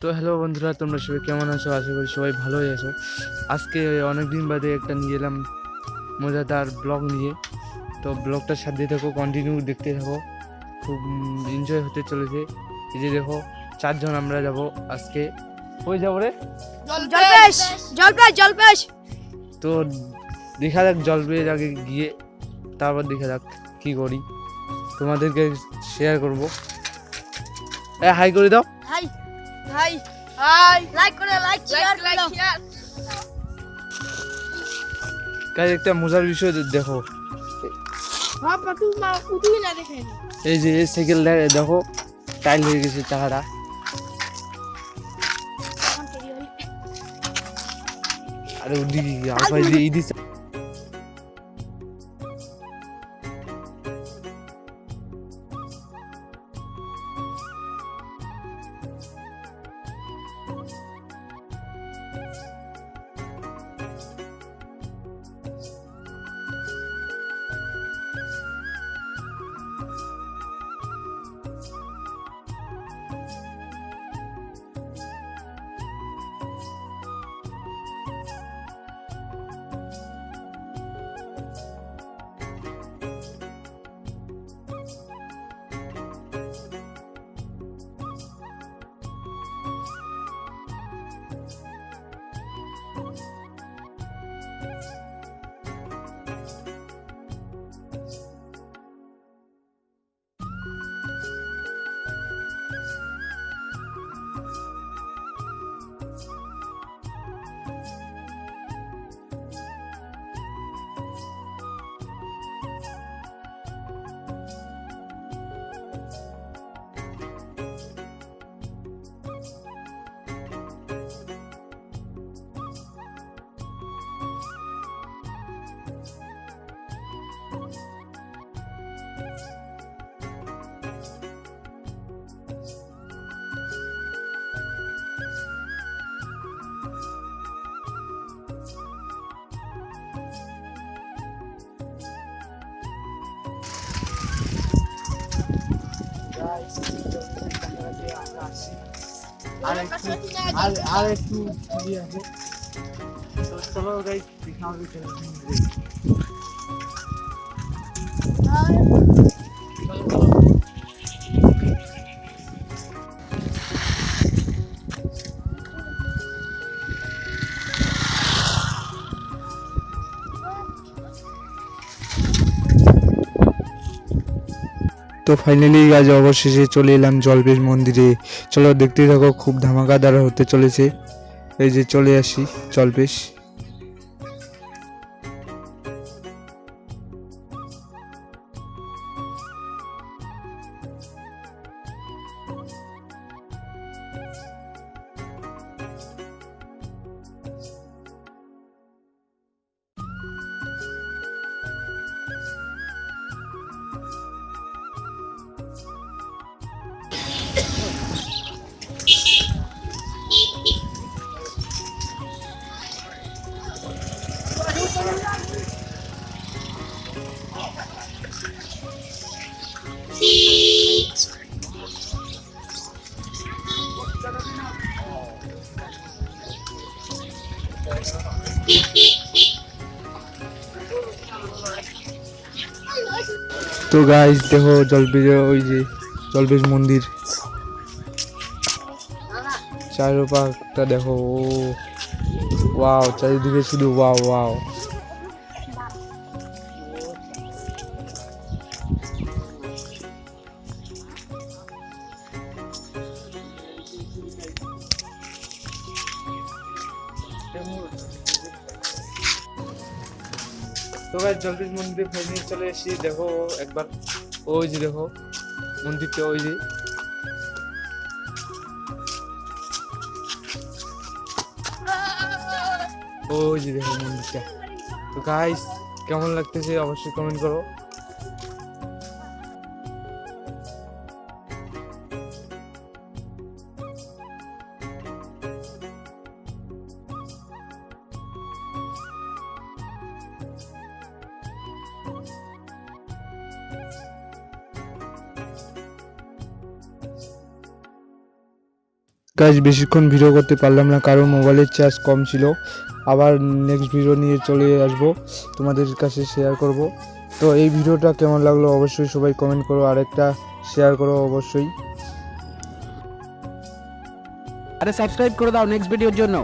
তো হ্যালো বন্ধুরা তোমরা সবাই কেমন আছো? আশা করি সবাই ভালোই আছো। আজকে অনেক দিন বাদে একটা নিয়ে এলাম মজাদার ব্লগ নিয়ে। তো ব্লগটার সাথে থাকো কন্টিনিউ দেখতে থাকো। খুব এনজয় হতে চলেছে। এই যে দেখো চারজন আমরা যাব আজকে। কই যাব রে? জলপেশ জলপেশ জলপেশ তো দেখা যাক জল পেয়ে আগে গিয়ে তারপর দেখা যাক কী করি। তোমাদেরকে শেয়ার করব। এ হাই করে দাও। হাই হাই হাই লাইক করে লাইক শেয়ার লাইক করো। শেয়ার কাজ একটা মজার বিষয় দেখো। হ্যাঁ পাটু মা উঠুই না দেখেন এই যে এই সাইকেল দেখো টাইল হয়ে গেছে চাকাটা আরে ওদিকে আপাই দিয়ে এই দিছে। আর একটু আর আর একটু ইয়ে আছে তো চলো গাইস দেখা তো ফাইনালি আজ অবশেষে চলে এলাম জলবেশ মন্দিরে। চলো দেখতে থাকো, খুব ধামাকা দ্বারা হতে চলেছে। এই যে চলে আসি জলবেশ। তো গাইস দেখো জলবেশ ওই যে জলবেশ মন্দির। চারোপাশটা দেখো, ও ওয়াও চারিদিকে শুধু ওয়াও ওয়াও তো গাইস জলবেশ মন্দিরে ফাইনালি চলে এসেছি। দেখো একবার, ওই যে দেখো, মন্দিরটা ওই যে। ওই যে দেখো মন্দিরটা। তো গাইস কেমন লাগতেছে? অবশ্যই কমেন্ট করো। কাজ বেশিক্ষণ ভিডিও করতে পারলাম না, কারণ মোবাইলের চার্জ কম ছিল। আবার নেক্সট ভিডিও নিয়ে চলে আসব, তোমাদের কাছে শেয়ার করব। তো এই ভিডিওটা কেমন লাগল অবশ্যই সবাই কমেন্ট করো, আর একটা শেয়ার করো অবশ্যই। আরে সাবস্ক্রাইব করে দাও নেক্সট ভিডিওর জন্য।